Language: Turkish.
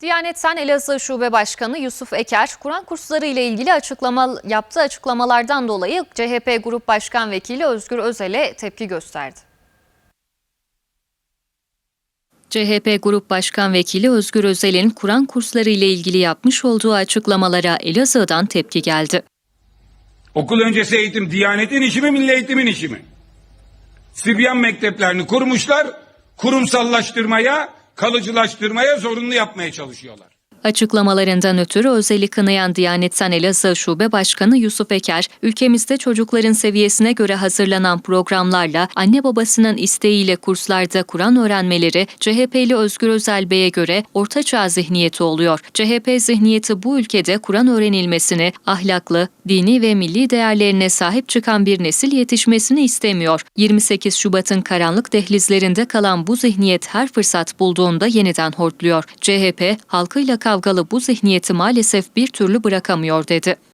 Diyanet'ten Elazığ Şube Başkanı Yusuf Eker, Kur'an kursları ile ilgili açıklama, yaptığı açıklamalardan dolayı CHP Grup Başkan Vekili Özgür Özel'e tepki gösterdi. CHP Grup Başkan Vekili Özgür Özel'in Kur'an kursları ile ilgili yapmış olduğu açıklamalara Elazığ'dan tepki geldi. Okul öncesi eğitim Diyanet'in işi mi, milli eğitimin işi mi? Sibyan mekteplerini kurmuşlar, kurumsallaştırmaya, kalıcılaştırmaya zorunlu yapmaya çalışıyorlar. Açıklamalarından ötürü Özel'i kınayan Diyanet'ten Elazığ Şube Başkanı Yusuf Eker, ülkemizde çocukların seviyesine göre hazırlanan programlarla anne babasının isteğiyle kurslarda Kur'an öğrenmeleri CHP'li Özgür Özel Bey'e göre ortaçağ zihniyeti oluyor. CHP zihniyeti bu ülkede Kur'an öğrenilmesini, ahlaklı, dini ve milli değerlerine sahip çıkan bir nesil yetişmesini istemiyor. 28 Şubat'ın karanlık dehlizlerinde kalan bu zihniyet her fırsat bulduğunda yeniden hortluyor. CHP, halkıyla kavgalı bu zihniyeti maalesef bir türlü bırakamıyor dedi.